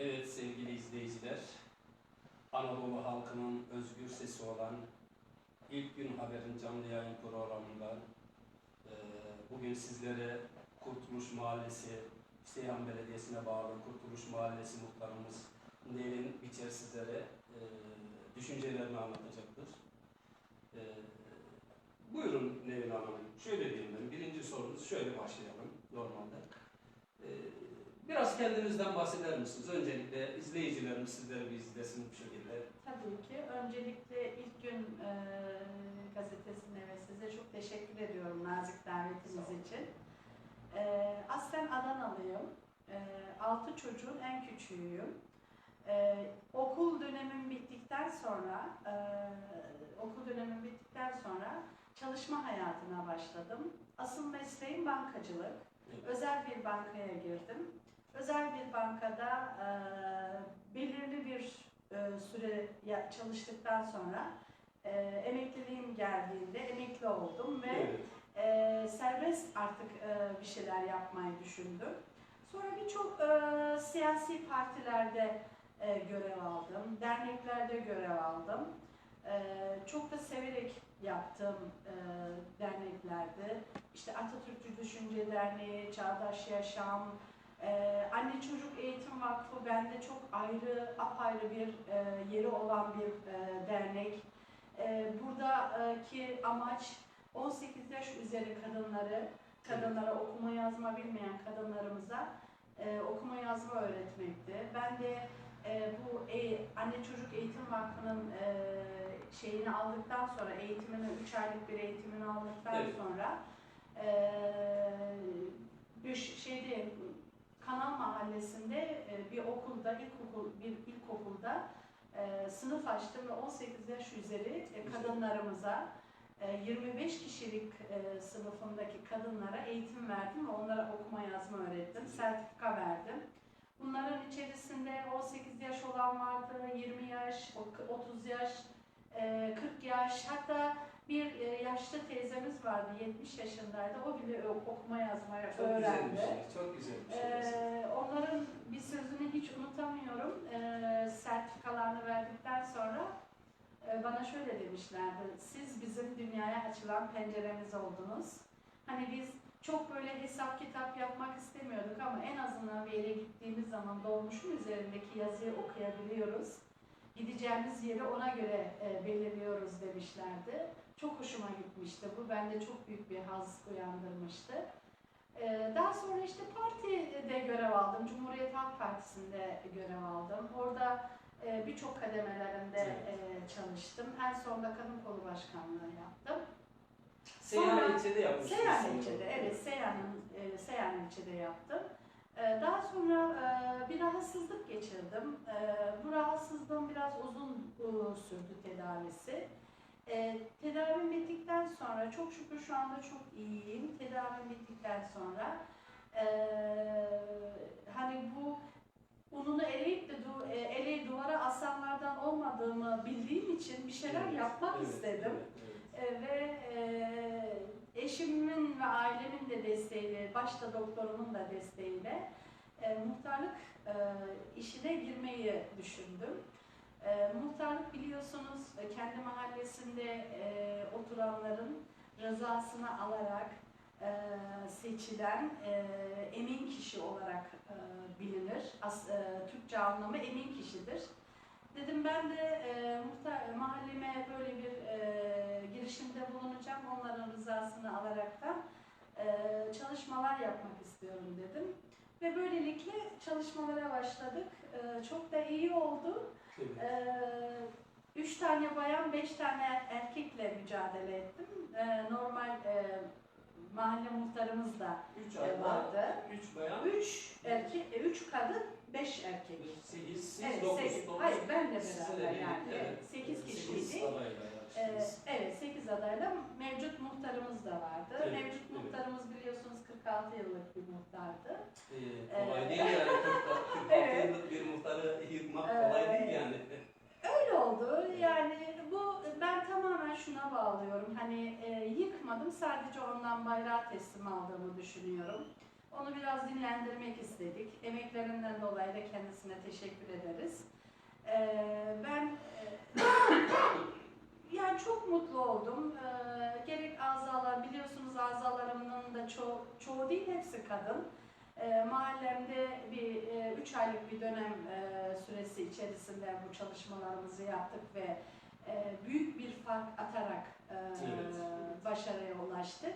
Evet sevgili izleyiciler, Anadolu halkının özgür sesi olan İlk Gün Haber'in canlı yayın programından eee, bugün sizlere Kurtuluş Mahallesi, Seyhan Belediyesi'ne bağlı Kurtuluş Mahallesi muhtarımız Nevin Biçer sizlere eee, düşüncelerini anlatacaktır. Eee, buyurun Nevin Hanım, şöyle diyeyim ben, birinci sorunuz şöyle başlayalım normalde. Eee, Biraz kendinizden bahseder misiniz? Öncelikle izleyicilerimiz sizleri bir izlesin bu şekilde. Tabii ki. Öncelikle ilk gün e, gazetesine ve size çok teşekkür ediyorum nazik davetiniz için. E, aslen Adanalıyım. E, altı çocuğun en küçüğüyüm. E, okul dönemim bittikten sonra, e, okul dönemim bittikten sonra çalışma hayatına başladım. Asıl mesleğim bankacılık. Özel bir bankaya girdim. Özel bir bankada e, belirli bir e, süre çalıştıktan sonra e, emekliliğim geldiğinde emekli oldum ve Evet. e, serbest artık e, bir şeyler yapmayı düşündüm. Sonra birçok e, siyasi partilerde e, görev aldım, derneklerde görev aldım. E, çok da severek yaptığım e, derneklerde işte Atatürkçü Düşünce Derneği, Çağdaş Yaşam, e, Anne Çocuk Eğitim Vakfı bende çok ayrı, apayrı bir e, yeri olan bir e, dernek. E, buradaki amaç 18 yaş üzeri kadınları, kadınlara okuma yazma bilmeyen kadınlarımıza e, okuma yazma öğretmekti. Ben de e, bu e, Anne Çocuk Eğitim Vakfı'nın e, şeyini aldıktan sonra, eğitimini, 3 aylık bir eğitimini aldıktan Evet. sonra e, bir şeyde Kanal Mahallesi'nde e, bir okulda, ilkokul, bir ilkokulda e, sınıf açtım ve 18 yaş üzeri e, kadınlarımıza e, 25 kişilik sınıfındaki kadınlara eğitim verdim ve onlara okuma yazma öğrettim, sertifika verdim. Bunların içerisinde 18 yaş olan vardı, 20 yaş, 30 yaş, 40 yaş, hatta bir e, yaşlı teyzemiz vardı, 70 yaşındaydı. O bile okuma yazmayı Çok güzel öğrendi. bir şey. Çok güzel bir şey. Ee, onların bir sözünü hiç unutamıyorum. Ee, sertifikalarını verdikten sonra e, bana şöyle demişlerdi. Siz bizim dünyaya açılan penceremiz oldunuz. Hani biz çok böyle hesap kitap yapmak istemiyorduk ama en azından bir yere gittiğimiz zaman dolmuşun üzerindeki yazıyı okuyabiliyoruz. Gideceğimiz yeri ona göre e, belirliyoruz demişlerdi. Çok hoşuma gitmişti bu. Bende çok büyük bir haz uyandırmıştı. Ee, Daha sonra işte partide görev aldım. Cumhuriyet Halk Partisi'nde görev aldım. Orada e, birçok kademelerinde e, çalıştım. En sonunda kadın kolu başkanlığı yaptım. Seyhan ilçede yapmışsınız. Seyhan ilçede, evet Seyhan'ın e, Seyhan ilçede yaptım. E, Daha sonra e, bir rahatsızlık geçirdim. E, Bu rahatsızlığın biraz uzun e, sürdü tedavisi. E, tedavim bittikten sonra çok şükür şu anda çok iyiyim. Tedavim bittikten sonra e, hani bu ununu eleyip de du, e, eleği duvara asanlardan olmadığımı bildiğim için bir şeyler Evet, yapmak evet, istedim. evet, evet. Ve eşimin ve ailemin de desteğiyle, başta doktorumun da desteğiyle e, muhtarlık e, işine girmeyi düşündüm. E, muhtarlık biliyorsunuz e, kendi mahallesinde e, oturanların rızasını alarak e, seçilen e, emin kişi olarak e, bilinir. As, e, Türkçe anlamı emin kişidir. Dedim ben de e, muhtar, mahalleme böyle bir e, girişimde bulunacağım. Onların rızasını alaraktan e, çalışmalar yapmak istiyorum dedim. Ve böylelikle çalışmalara başladık. E, çok da iyi oldu. Evet. Ee, üç tane bayan, beş tane erkekle mücadele ettim. Ee, normal e, mahalle muhtarımız da Üç e, vardı. üç bayan, Üç erkek, e, üç kadın, beş erkek. sekiz, siz Evet, dokuz, dokuz. Hayır, benle beraber yani. Evet, sekiz Sekiz adayla Ee, evet, sekiz adayla mevcut muhtarımız da vardı. Evet, mevcut evet. muhtarımız biliyorsunuz 46 yıllık bir muhtardı. Ee, kolay Ee, değil yani. 46 Evet. yıllık bir muhtarı yıkmak Ee, kolay değil yani. Öyle oldu. Yani bu ben tamamen şuna bağlıyorum. Hani e, yıkmadım sadece ondan bayrağı teslim aldığımı düşünüyorum. Onu biraz dinlendirmek istedik. Emeklerinden dolayı da kendisine teşekkür ederiz. E, ben e, yani çok mutlu oldum. E, gerek azalar, biliyorsunuz azalarımın da ço çoğu değil hepsi kadın. E, mahallemde bir e, üç aylık bir dönem e, süresi içerisinde bu çalışmalarımızı yaptık ve e, büyük bir fark atarak e, Evet. başarıya ulaştık.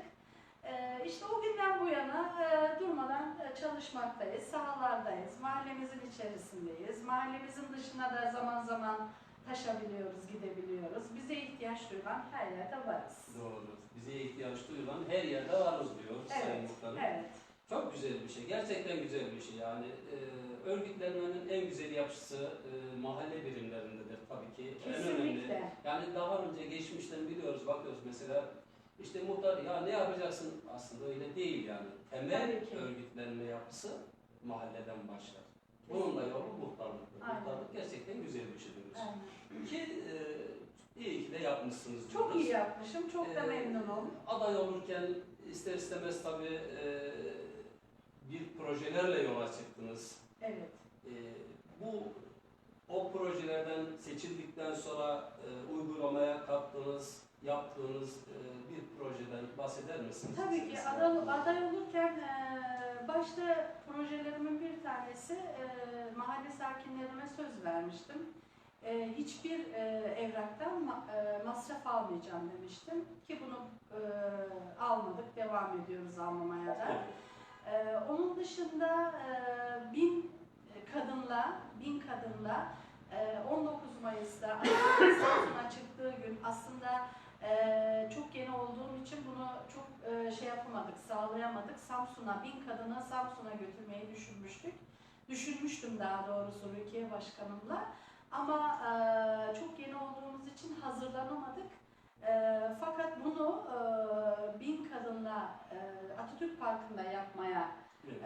E, işte o günden bu yana e, durmadan e, çalışmaktayız, sahalardayız, mahallemizin içerisindeyiz. Mahallemizin dışına da zaman zaman taşabiliyoruz, gidebiliyoruz. Bize ihtiyaç duyulan her yerde varız. Doğrudur. Bize ihtiyaç duyulan her yerde varız diyor Sayın Evet, Muhtarım. evet. Çok güzel bir şey. Gerçekten güzel bir şey. Yani e, örgütlenmenin en güzel yapısı e, mahalle birimlerindedir tabii ki. En önemli. Kesinlikle. Yani daha önce geçmişten biliyoruz, bakıyoruz mesela işte muhtar ya ne yapacaksın aslında öyle değil yani. Temel örgütlenme yapısı mahalleden başlar. Bunun da yolu muhtarlıktır. Aynen. Muhtarlık gerçekten güzel bir şey diyoruz. Aynen. Ki e, iyi ki de yapmışsınız Çok diyoruz. iyi yapmışım, çok da Ee, memnunum. Aday olurken ister istemez tabii e, bir projelerle yola çıktınız. Evet. E, bu o projelerden seçildikten sonra e, uygulamaya kattığınız, yaptığınız e, bir projeden bahseder misiniz? Tabii ki aday, aday olurken eee, başta projelerimin bir tanesi eee, mahalle sakinlerime söz vermiştim. Eee, hiçbir eee, evraktan ma- eee, masraf almayacağım demiştim ki bunu eee, almadık, devam ediyoruz almamaya da. Ee, onun dışında e, bin kadınla, bin kadınla e, 19 Mayıs'ta Anadolu çıktığı gün aslında e, çok yeni olduğum için bunu çok e, şey yapamadık, sağlayamadık. Samsun'a, bin kadını Samsun'a götürmeyi düşünmüştük. Düşünmüştüm daha doğrusu Rukiye Başkanımla. Ama e, çok yeni olduğumuz için hazırlanamadık. E, fakat bunu e, bin kadınla e, Atatürk Parkı'nda yapmaya Evet.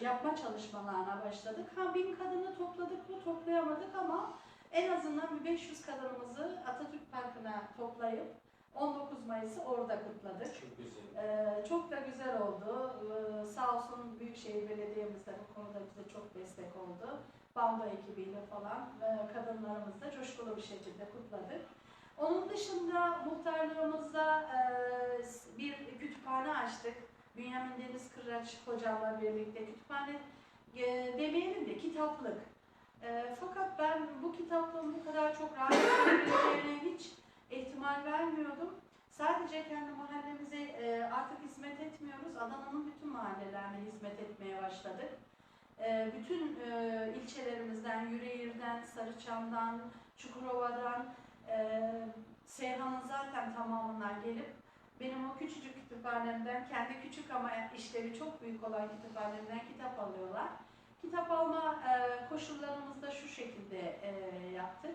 e, yapma çalışmalarına başladık. Ha bin kadını topladık mı toplayamadık ama en azından bir 500 kadınımızı Atatürk Parkı'na toplayıp 19 Mayıs'ı orada kutladık. Çok güzel. Ee, çok da güzel oldu. Ee, sağ olsun Büyükşehir Belediye'miz de bu konuda bize çok destek oldu. Bando ekibiyle falan e, kadınlarımız da coşkulu bir şekilde kutladık. Onun dışında muhtarlığımızda e, bir kütüphane açtık. Bünyamin Deniz Kıraç hocamla birlikte kütüphane e, demeyelim de kitaplık. E, fakat ben bu kitaplığın bu kadar çok rahat olabileceğine hiç ihtimal vermiyordum. Sadece kendi mahallemize e, artık hizmet etmiyoruz. Adana'nın bütün mahallelerine hizmet etmeye başladık. E, bütün e, ilçelerimizden, Yüreğir'den, Sarıçam'dan, Çukurova'dan, e, Seyhan'ın zaten tamamından gelip benim o küçücük kütüphanemden, kendi küçük ama işlevi çok büyük olan kütüphanemden kitap alıyorlar. Kitap alma e, koşullarımızı da şu şekilde e, yaptık.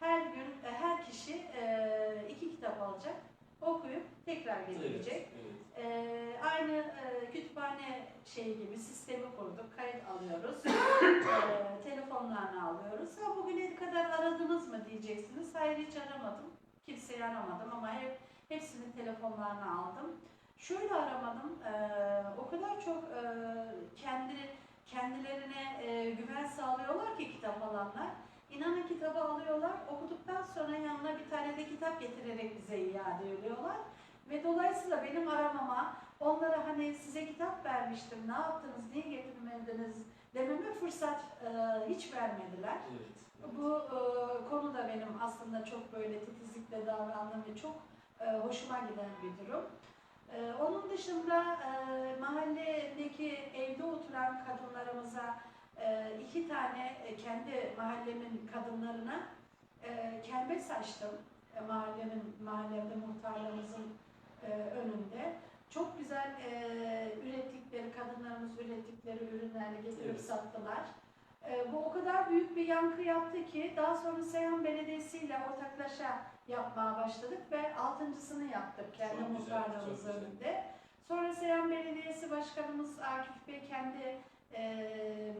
Her gün, e, her kişi e, iki kitap alacak, okuyup tekrar getirecek. Evet, evet. Ee, aynı e, kütüphane şeyi gibi sistemi kurduk. Kayıt alıyoruz. Ee, telefonlarını alıyoruz. Ha bugüne kadar aradınız mı diyeceksiniz. Hayır hiç aramadım. Kimseyi aramadım ama hep hepsinin telefonlarını aldım. Şöyle aramadım. e, o kadar çok e, kendi kendilerine e, güven ki kitap alanlar. İnanın kitabı alıyorlar. Okuduktan sonra yanına bir tane de kitap getirerek bize iade ediyorlar. Ve dolayısıyla benim aramama, onlara hani size kitap vermiştim, ne yaptınız, niye getirmediniz dememe fırsat e, hiç vermediler. Evet. Bu e, konu da benim aslında çok böyle titizlikle davrandığım ve çok e, hoşuma giden bir durum. E, onun dışında e, mahalledeki evde oturan kadınlarımıza e, iki tane e, kendi mahallemin kadınlarına e, kerbes açtım. E, mahallemin, mahallemde muhtarlarımızın e, önünde. Çok güzel e, ürettikleri, kadınlarımız ürettikleri ürünlerini getirip Evet. sattılar. E, bu o kadar büyük bir yankı yaptı ki daha sonra Seyhan Belediyesi ile ortaklaşa yapmaya başladık ve altıncısını yaptık kendi güzel. önünde. Sonra Seyhan Belediyesi Başkanımız Akif Bey kendi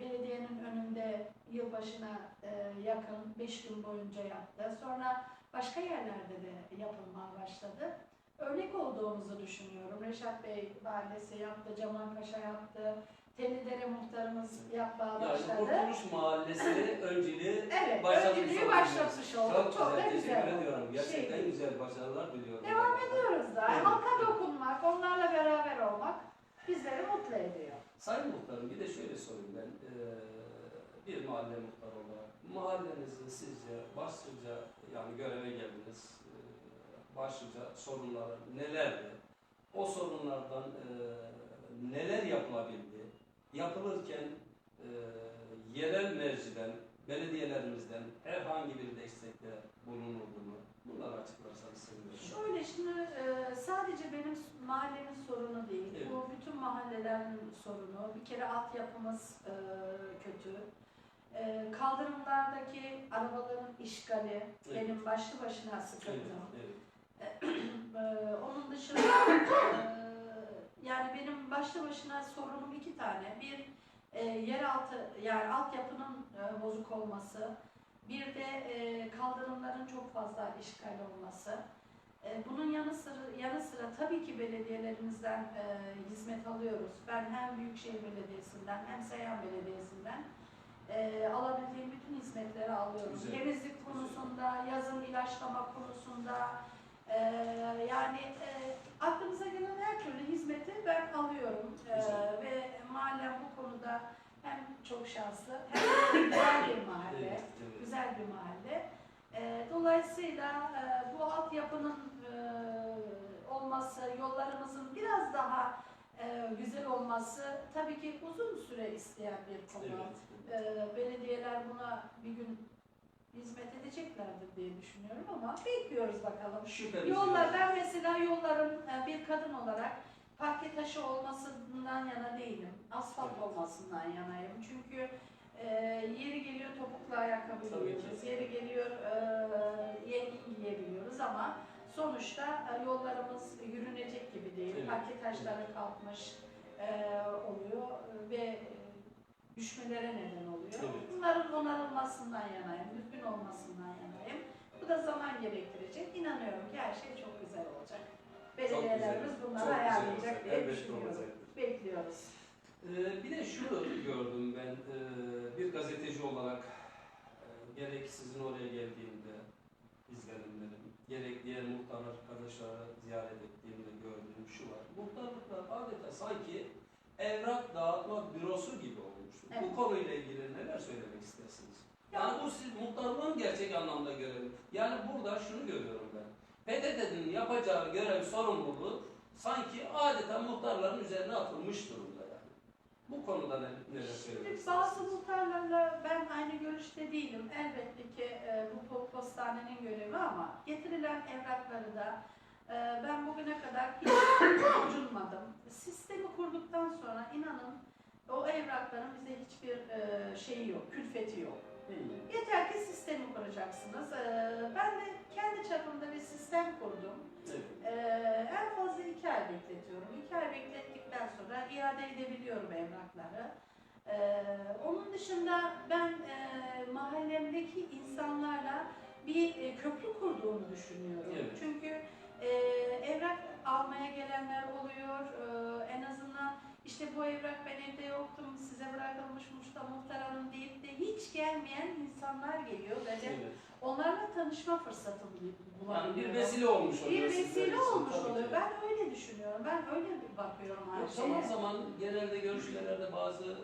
belediyenin önünde yılbaşına e, yakın 5 gün boyunca yaptı. Sonra başka yerlerde de yapılmaya başladı. Örnek olduğumuzu düşünüyorum. Reşat Bey Mahallesi yaptı, Cemal Paşa yaptı, Telidere muhtarımız yapmaya Yani başladı. Kurtuluş Mahallesi önceliği Evet, başlatmış oldunuz. başlatmış olduk. Çok, Çok, da güzel, güzel teşekkür oldu. ediyorum. Gerçekten Şey, güzel başarılar diliyorum. Devam ediyoruz da. Evet. Halka dokunmak, onlarla beraber olmak bizleri mutlu ediyor. Sayın Muhtarım bir de şöyle sorayım ben. Ee, bir mahalle muhtarı olarak mahallenizin sizce başlıca yani göreve geldiniz. Başlıca sorunları nelerdi? O sorunlardan e, neler yapılabildi? Yapılırken e, yerel merciden, belediyelerimizden herhangi bir destekte bulunuldu mu? Bunları açıklarsanız sevinirim. Şöyle şimdi e, sadece benim mahallemin sorunu değil. Evet. Bu bütün mahallelerin sorunu. Bir kere altyapımız e, kötü. E, kaldırımlardaki arabaların işgali Evet. benim başlı başına Evet, sıkıntım. evet. Ee, onun dışında e, yani benim başlı başına sorunum iki tane. Bir e, yeraltı yani altyapının e, bozuk olması. Bir de e, kaldırımların çok fazla işgal olması. E, bunun yanı sıra, yanı sıra tabii ki belediyelerimizden e, hizmet alıyoruz. Ben hem Büyükşehir Belediyesi'nden hem Seyhan Belediyesi'nden e, alabildiğim bütün hizmetleri alıyoruz. Güzel. Temizlik konusunda, yazın ilaçlama konusunda, ee, yani e, aklımıza gelen her türlü hizmeti ben alıyorum Ee, Güzel. ve mahallem bu konuda hem çok şanslı hem güzel bir mahalle, Evet, evet. güzel bir mahalle. Ee, dolayısıyla e, bu altyapının e, olması, yollarımızın biraz daha e, güzel olması tabii ki uzun süre isteyen bir konu. Evet, evet. Ee, belediyeler buna bir gün hizmet edeceklerdir diye düşünüyorum ama bekliyoruz bakalım. Şüphemiz Yollar, ben mesela yolların e, bir kadın olarak parke taşı olmasından yana değilim. Asfalt Evet. olmasından yanayım. Çünkü e, yeri geliyor topuklu ayakkabı Tabii giyiyoruz. ki. Yeri geliyor e, yengin giyebiliyoruz ama sonuçta e, yollarımız yürünecek gibi değil. Evet. Parke taşları kalkmış e, oluyor ve e, düşmelere neden oluyor. Evet. Bunların onarılmasından yanayım, düzgün olmasından yanayım. Bu da zaman gerektirecek. İnanıyorum ki her şey çok güzel olacak. Belediyelerimiz Çok güzel, bunları çok güzel ayarlayacak olacak. diye Elbette düşünüyorum. olacaktır. Bekliyoruz. Ee, bir de şunu gördüm ben ee, bir gazeteci olarak e, gerek sizin oraya geldiğimde izlenimlerim, gerek diğer muhtar arkadaşları ziyaret ettiğimde gördüğüm şu var. Muhtarlıklar adeta sanki evrak dağıtma bürosu gibi olmuş. Bu Evet. konuyla ilgili neler söylemek istersiniz? Yani bu siz muhtarlığın gerçek anlamda görevi. Yani burada şunu görüyorum ben. PTT'nin yapacağı görev sorumluluğu sanki adeta muhtarların üzerine atılmış durumda yani. Bu konuda ne, söylemek Şimdi bazı muhtarlarla ben aynı görüşte değilim. Elbette ki e, bu po- postanenin görevi ama getirilen evrakları da e, ben bugüne kadar hiç ucunmadım. Sistemi kurduktan sonra inanın o evrakların bize hiçbir e, şeyi yok, külfeti yok. Hmm. Yeter ki sistemi kuracaksınız. Ee, ben de kendi çapımda bir sistem kurdum. Evet. Ee, en fazla iki ay bekletiyorum. İki ay beklettikten sonra iade edebiliyorum evrakları. Ee, onun dışında ben e, mahallemdeki insanlarla bir e, köprü kurduğumu düşünüyorum. Evet. Çünkü e, evrak almaya gelenler oluyor. Ee, en azından işte bu evrak ben evde yoktum, size bırakılmışmış da muhtar hanım deyip de hiç gelmeyen insanlar geliyor de Evet. onlarla tanışma fırsatı bul- Yani bulabiliyorum. bir vesile olmuş oluyor. Bir vesile olmuş oluyor. ki. Ben öyle düşünüyorum. Ben öyle bir bakıyorum her Yok, şeye. zaman zaman genelde görüşmelerde bazı e,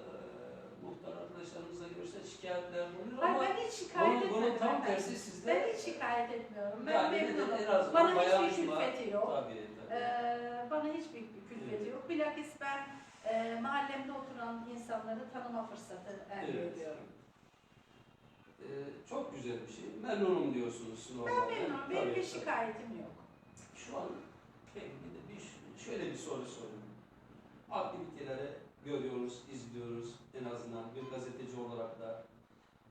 muhtar arkadaşlarımızla görüşte şikayetler Hayır ama ben hiç şikayet bunun, bunun tam Ben- tersi sizde. Ben hiç şikayet etmiyorum. Ben Yani memnunum. en azından Bana hiçbir külfeti yok. Tabii tabii. Ee, bana hiçbir külfeti Evet. yok. Bilakis ben e, mahallemde oturan insanları tanıma fırsatı elde Evet. ediyorum. Ee, çok güzel bir şey. Memnunum diyorsunuz Ben memnunum. Benim bir şikayetim yok. Şu an bir bir, şöyle bir soru sorayım. Aktiviteleri görüyoruz, izliyoruz. En azından bir gazeteci olarak da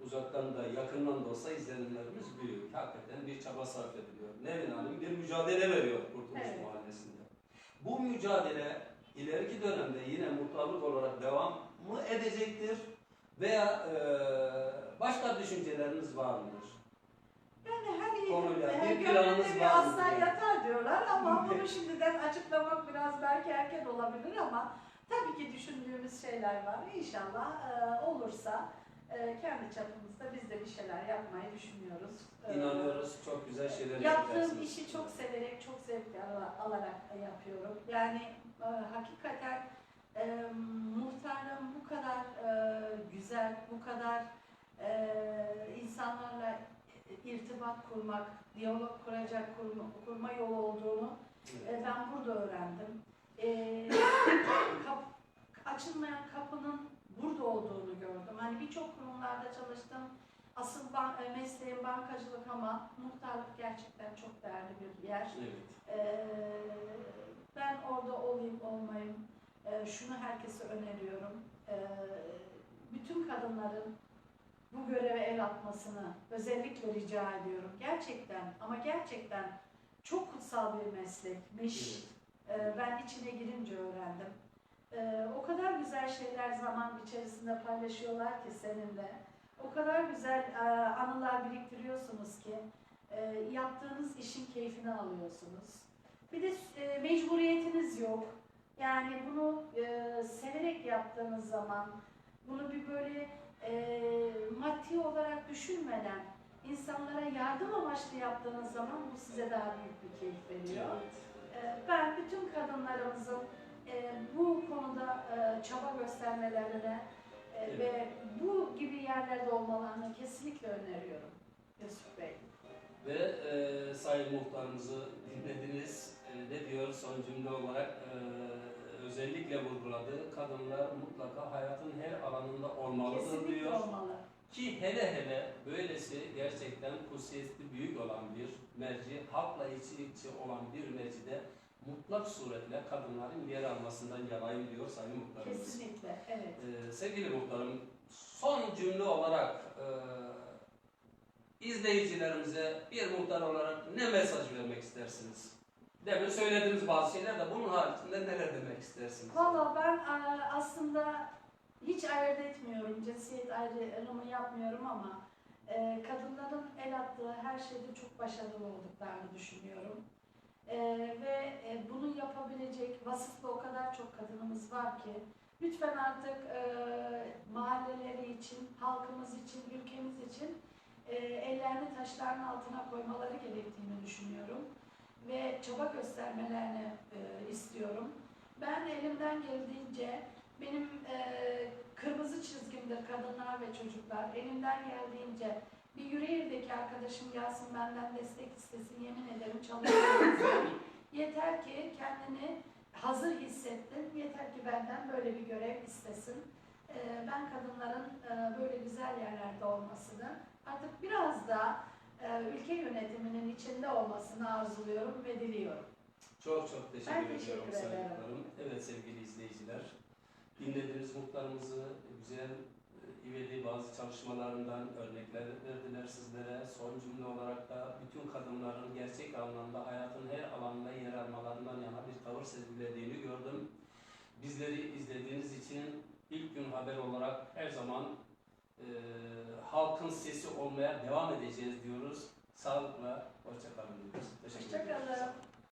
uzaktan da yakından da olsa izlenimlerimiz büyük. Hakikaten bir çaba sarf ediliyor. Nevin Hanım bir mücadele veriyor Kurtuluş Evet. Mahallesi'nde. Bu mücadele ileriki dönemde yine muhtarlık olarak devam mı edecektir? Veya eee, başka düşünceleriniz var mıdır? Yani her Konuyla her bir planınız bir aslan yatar diyorlar ama bunu şimdiden açıklamak biraz belki erken olabilir ama tabii ki düşündüğümüz şeyler var. İnşallah e, olursa e, kendi çapımızda biz de bir şeyler yapmayı düşünüyoruz. E, İnanıyoruz çok güzel şeyler Yaptığım yapacaksınız. işi çok severek, çok zevk ala- alarak yapıyorum. Yani e, hakikaten e, muhtarlığın bu kadar e, güzel, bu kadar e, insanlarla irtibat kurmak, diyalog kuracak kurma, kurma yolu olduğunu Evet. e, ben burada öğrendim. E, açılmayan kapının burada olduğunu gördüm. Hani birçok kurumlarda çalıştım. Asıl ban- e, mesleğim bankacılık ama muhtarlık gerçekten çok değerli bir yer. Evet. Ee, ben orada olayım olmayayım. Ee, şunu herkese öneriyorum. Ee, bütün kadınların bu göreve el atmasını özellikle rica ediyorum. Gerçekten ama gerçekten çok kutsal bir meslekmiş. Evet. Ee, ben içine girince öğrendim. Ee, o kadar güzel şeyler zaman içerisinde paylaşıyorlar ki seninle. O kadar güzel e, anılar biriktiriyorsunuz ki e, yaptığınız işin keyfini alıyorsunuz. Bir de e, mecburiyetiniz yok. Yani bunu e, severek yaptığınız zaman, bunu bir böyle e, maddi olarak düşünmeden insanlara yardım amaçlı yaptığınız zaman bu size daha büyük bir keyif veriyor. Evet. Ee, Ben bütün kadınlarımızın e, bu konuda e, çaba göstermelerine e, Evet. ve bu gibi yerlerde olmalarını kesinlikle öneriyorum Yusuf Bey. Ve e, Sayın Muhtarımızı dinlediniz. E, ne diyor son cümle olarak e, özellikle vurguladı. Kadınlar mutlaka hayatın her alanında olmalıdır Kesinlikle diyor. olmalı. Ki hele hele böylesi gerçekten kutsiyetli büyük olan bir merci, halkla içi içi olan bir mercide mutlak suretle kadınların yer almasından yanayım diyor Sayın Muhtarımız. Kesinlikle, evet. Ee, sevgili muhtarım, son cümle olarak e, izleyicilerimize bir muhtar olarak ne mesaj vermek istersiniz? Demin söylediğiniz bazı şeyler de bunun haricinde neler demek istersiniz? Valla ben e, aslında hiç ayırt etmiyorum, cinsiyet ayrımı yapmıyorum ama e, kadınların el attığı her şeyde çok başarılı olduklarını düşünüyorum. E, ve e, bunu yapabilecek vasıflı o kadar çok kadınımız var ki lütfen artık e, mahalleleri için, halkımız için, ülkemiz için e, ellerini taşların altına koymaları gerektiğini düşünüyorum ve çaba göstermelerini e, istiyorum. Ben elimden geldiğince benim e, kırmızı çizgimdir kadınlar ve çocuklar. Elimden geldiğince bir Yüreğir'deki arkadaşım gelsin benden destek istesin yemin ederim çalışacağım. Yeter ki kendini hazır hissettin. Yeter ki benden böyle bir görev istesin. E, ben kadınların e, böyle güzel yerlerde olmasını artık biraz da e, ülke yönetiminin içinde olmasını arzuluyorum ve diliyorum. Çok çok teşekkür Ben ediyorum teşekkür Sayın ederim. Muhtarım. Evet sevgili izleyiciler, dinlediğiniz muhtarımızı güzel, ivedi bazı çalışmalarından örnekler verdiler sizlere. Son cümle olarak da bütün kadınların gerçek anlamda hayatın her alanında yer almalarından yana bir tavır sergilediğini gördüm. Bizleri izlediğiniz için ilk gün haber olarak her zaman e, halkın sesi olmaya devam edeceğiz diyoruz. Sağlıkla, hoşçakalın diyoruz. Teşekkür ederiz. Hoşçakalın.